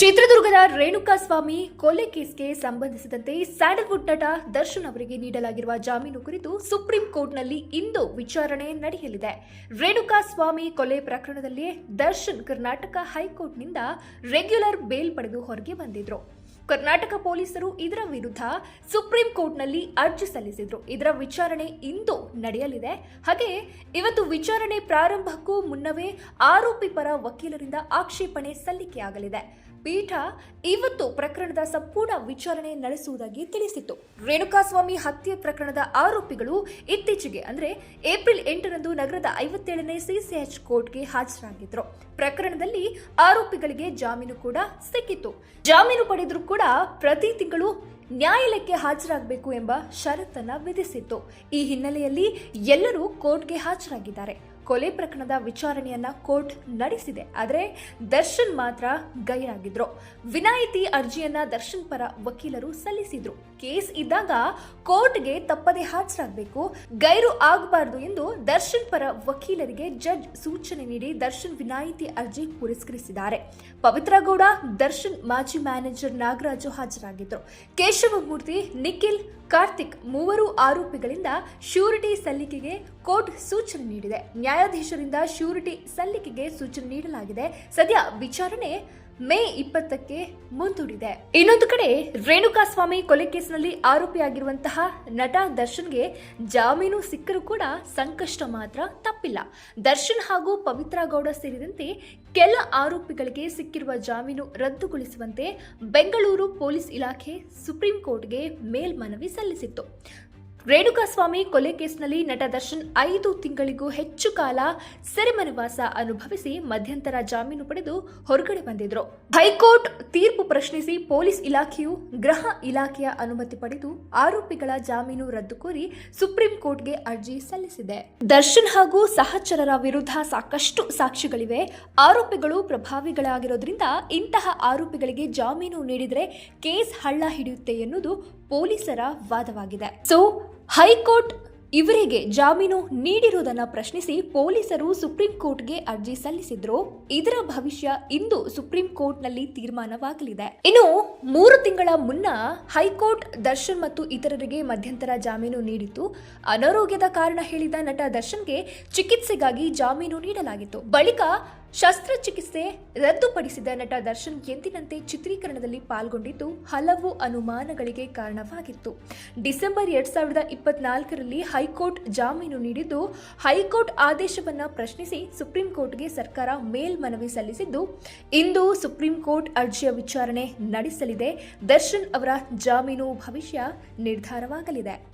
ಚಿತ್ರದುರ್ಗದ ರೇಣುಕಾ ಸ್ವಾಮಿ ಕೊಲೆ ಕೇಸ್ಗೆ ಸಂಬಂಧಿಸಿದಂತೆ ಸ್ಯಾಂಡಲ್ವುಡ್ ನಟ ದರ್ಶನ್ ಅವರಿಗೆ ನೀಡಲಾಗಿರುವ ಜಾಮೀನು ಕುರಿತು ಸುಪ್ರೀಂ ಕೋರ್ಟ್ನಲ್ಲಿ ಇಂದು ವಿಚಾರಣೆ ನಡೆಯಲಿದೆ. ರೇಣುಕಾಸ್ವಾಮಿ ಕೊಲೆ ಪ್ರಕರಣದಲ್ಲಿ ದರ್ಶನ್ ಕರ್ನಾಟಕ ಹೈಕೋರ್ಟ್ನಿಂದ ರೆಗ್ಯುಲರ್ ಬೇಲ್ ಪಡೆದು ಹೊರಗೆ ಬಂದಿದ್ರು. ಕರ್ನಾಟಕ ಪೊಲೀಸರು ಇದರ ವಿರುದ್ಧ ಸುಪ್ರೀಂ ಕೋರ್ಟ್ನಲ್ಲಿ ಅರ್ಜಿ ಸಲ್ಲಿಸಿದ್ರು. ಇದರ ವಿಚಾರಣೆ ಇಂದು ನಡೆಯಲಿದೆ. ಹಾಗೆ ಇವತ್ತು ವಿಚಾರಣೆ ಪ್ರಾರಂಭಕ್ಕೂ ಮುನ್ನವೇ ಆರೋಪಿ ಪರ ವಕೀಲರಿಂದ ಆಕ್ಷೇಪಣೆ ಸಲ್ಲಿಕೆಯಾಗಲಿದೆ. ಪೀಠ ಇವತ್ತು ಪ್ರಕರಣದ ಸಂಪೂರ್ಣ ವಿಚಾರಣೆ ನಡೆಸುವುದಾಗಿ ತಿಳಿಸಿತ್ತು. ರೇಣುಕಾಸ್ವಾಮಿ ಹತ್ಯೆ ಪ್ರಕರಣದ ಆರೋಪಿಗಳು ಇತ್ತೀಚೆಗೆ ಅಂದ್ರೆ ಏಪ್ರಿಲ್ ಎಂಟರಂದು ನಗರದ ಐವತ್ತೇಳನೇ ಸಿಸಿಎಚ್ ಕೋರ್ಟ್ಗೆ ಹಾಜರಾಗಿದ್ರು. ಪ್ರಕರಣದಲ್ಲಿ ಆರೋಪಿಗಳಿಗೆ ಜಾಮೀನು ಕೂಡ ಸಿಕ್ಕಿತ್ತು. ಜಾಮೀನು ಪಡೆದರೂ ಕೂಡ ಪ್ರತಿ ತಿಂಗಳು ನ್ಯಾಯಾಲಯಕ್ಕೆ ಹಾಜರಾಗಬೇಕು ಎಂಬ ಷರತ್ತನ್ನು ವಿಧಿಸಿತ್ತು. ಈ ಹಿನ್ನೆಲೆಯಲ್ಲಿ ಎಲ್ಲರೂ ಕೋರ್ಟ್ಗೆ ಹಾಜರಾಗಿದ್ದಾರೆ. ಕೊಲೆ ಪ್ರಕರಣದ ವಿಚಾರಣೆಯನ್ನ ಕೋರ್ಟ್ ನಡೆಸಿದೆ. ಆದರೆ ದರ್ಶನ್ ಮಾತ್ರ ಗೈರಾಗಿದ್ರು. ವಿನಾಯಿತಿ ಅರ್ಜಿಯನ್ನ ದರ್ಶನ್ ಪರ ವಕೀಲರು ಸಲ್ಲಿಸಿದ್ರು. ಕೇಸ್ ಇದ್ದಾಗ ಕೋರ್ಟ್ಗೆ ತಪ್ಪದೆ ಹಾಜರಾಗಬೇಕು, ಗೈರು ಆಗಬಾರದು ಎಂದು ದರ್ಶನ್ ಪರ ವಕೀಲರಿಗೆ ಜಡ್ಜ್ ಸೂಚನೆ ನೀಡಿ ದರ್ಶನ್ ವಿನಾಯಿತಿ ಅರ್ಜಿ ಪುರಸ್ಕರಿಸಿದ್ದಾರೆ. ಪವಿತ್ರ ಗೌಡ, ದರ್ಶನ್ ಮಾಜಿ ಮ್ಯಾನೇಜರ್ ನಾಗರಾಜು ಹಾಜರಾಗಿದ್ದರು ಕೇಶವಮೂರ್ತಿ, ನಿಖಿಲ್ ಕಾರ್ತಿಕ್ ಮೂವರು ಆರೋಪಿಗಳಿಂದ ಶ್ಯೂರಿಟಿ ಸಲ್ಲಿಕೆಗೆ ಕೋರ್ಟ್ ಸೂಚನೆ ನೀಡಿದೆ. ನ್ಯಾಯಾಧೀಶರಿಂದ ಶ್ಯೂರಿಟಿ ಸಲ್ಲಿಕೆಗೆ ಸೂಚನೆ ನೀಡಲಾಗಿದೆ. ಸದ್ಯ ವಿಚಾರಣೆ ಮೇ ಇಪ್ಪತ್ತಕ್ಕೆ ಮುಂದೂಡಿದೆ. ಇನ್ನೊಂದು ಕಡೆ ರೇಣುಕಾ ಸ್ವಾಮಿ ಕೊಲೆ ಕೇಸ್ನಲ್ಲಿ ಆರೋಪಿಯಾಗಿರುವಂತಹ ನಟ ದರ್ಶನ್ಗೆ ಜಾಮೀನು ಸಿಕ್ಕರೂ ಕೂಡ ಸಂಕಷ್ಟ ಮಾತ್ರ, ತಪ್ಪಿಲ್ಲ. ದರ್ಶನ್ ಹಾಗೂ ಪವಿತ್ರ ಗೌಡ ಸೇರಿದಂತೆ ಕೆಲ ಆರೋಪಿಗಳಿಗೆ ಸಿಕ್ಕಿರುವ ಜಾಮೀನು ರದ್ದುಗೊಳಿಸುವಂತೆ ಬೆಂಗಳೂರು ಪೊಲೀಸ್ ಇಲಾಖೆ ಸುಪ್ರೀಂ ಕೋರ್ಟ್ಗೆ ಮೇಲ್ಮನವಿ ಸಲ್ಲಿಸಿತ್ತು. ರೇಣುಕಾಸ್ವಾಮಿ ಕೊಲೆ ಕೇಸ್ನಲ್ಲಿ ನಟ ದರ್ಶನ್ ಐದು ತಿಂಗಳಿಗೂ ಹೆಚ್ಚು ಕಾಲ ಸೆರೆಮನೆವಾಸ ಅನುಭವಿಸಿ ಮಧ್ಯಂತರ ಜಾಮೀನು ಪಡೆದು ಹೊರಗಡೆ ಬಂದಿದ್ರು. ಹೈಕೋರ್ಟ್ ತೀರ್ಪು ಪ್ರಶ್ನಿಸಿ ಪೊಲೀಸ್ ಇಲಾಖೆಯು ಗೃಹ ಇಲಾಖೆಯ ಅನುಮತಿ ಪಡೆದು ಆರೋಪಿಗಳ ಜಾಮೀನು ರದ್ದು ಕೋರಿ ಸುಪ್ರೀಂ ಕೋರ್ಟ್ಗೆ ಅರ್ಜಿ ಸಲ್ಲಿಸಿದೆ. ದರ್ಶನ್ ಹಾಗೂ ಸಹಚರರ ವಿರುದ್ಧ ಸಾಕಷ್ಟು ಸಾಕ್ಷಿಗಳಿವೆ. ಆರೋಪಿಗಳು ಪ್ರಭಾವಿಗಳಾಗಿರೋದ್ರಿಂದ ಇಂತಹ ಆರೋಪಿಗಳಿಗೆ ಜಾಮೀನು ನೀಡಿದರೆ ಕೇಸ್ ಹಳ್ಳ ಹಿಡಿಯುತ್ತೆ ಎನ್ನುವುದು ಪೊಲೀಸರ ವಾದವಾಗಿದೆ. ಸೊ ಹೈಕೋರ್ಟ್ ಇವರಿಗೆ ಜಾಮೀನು ನೀಡಿರುವುದನ್ನು ಪ್ರಶ್ನಿಸಿ ಪೊಲೀಸರು ಸುಪ್ರೀಂ ಕೋರ್ಟ್ಗೆ ಅರ್ಜಿ ಸಲ್ಲಿಸಿದ್ರು. ಇದರ ಭವಿಷ್ಯ ಇಂದು ಸುಪ್ರೀಂ ಕೋರ್ಟ್ನಲ್ಲಿ ತೀರ್ಮಾನವಾಗಲಿದೆ. ಇನ್ನು ಮೂರು ತಿಂಗಳ ಮುನ್ನ ಹೈಕೋರ್ಟ್ ದರ್ಶನ್ ಮತ್ತು ಇತರರಿಗೆ ಮಧ್ಯಂತರ ಜಾಮೀನು ನೀಡಿತ್ತು. ಅನಾರೋಗ್ಯದ ಕಾರಣ ಹೇಳಿದ ನಟ ದರ್ಶನ್ಗೆ ಚಿಕಿತ್ಸೆಗಾಗಿ ಜಾಮೀನು ನೀಡಲಾಗಿತ್ತು. ಬಳಿಕ ಶಸ್ತ್ರಚಿಕಿತ್ಸೆ ರದ್ದುಪಡಿಸಿದ ನಟ ದರ್ಶನ್ ಎಂದಿನಂತೆ ಚಿತ್ರೀಕರಣದಲ್ಲಿ ಪಾಲ್ಗೊಂಡಿದ್ದು ಹಲವು ಅನುಮಾನಗಳಿಗೆ ಕಾರಣವಾಗಿತ್ತು. ಡಿಸೆಂಬರ್ ಎರಡ್ ಸಾವಿರದ ಇಪ್ಪತ್ನಾಲ್ಕರಲ್ಲಿ ಹೈಕೋರ್ಟ್ ಜಾಮೀನು ನೀಡಿದ್ದು, ಹೈಕೋರ್ಟ್ ಆದೇಶವನ್ನು ಪ್ರಶ್ನಿಸಿ ಸುಪ್ರೀಂ ಕೋರ್ಟ್ಗೆ ಸರ್ಕಾರ ಮೇಲ್ಮನವಿ ಸಲ್ಲಿಸಿದ್ದು, ಇಂದು ಸುಪ್ರೀಂ ಕೋರ್ಟ್ ಅರ್ಜಿಯ ವಿಚಾರಣೆ ನಡೆಸಲಿದೆ. ದರ್ಶನ್ ಅವರ ಜಾಮೀನು ಭವಿಷ್ಯ ನಿರ್ಧಾರವಾಗಲಿದೆ.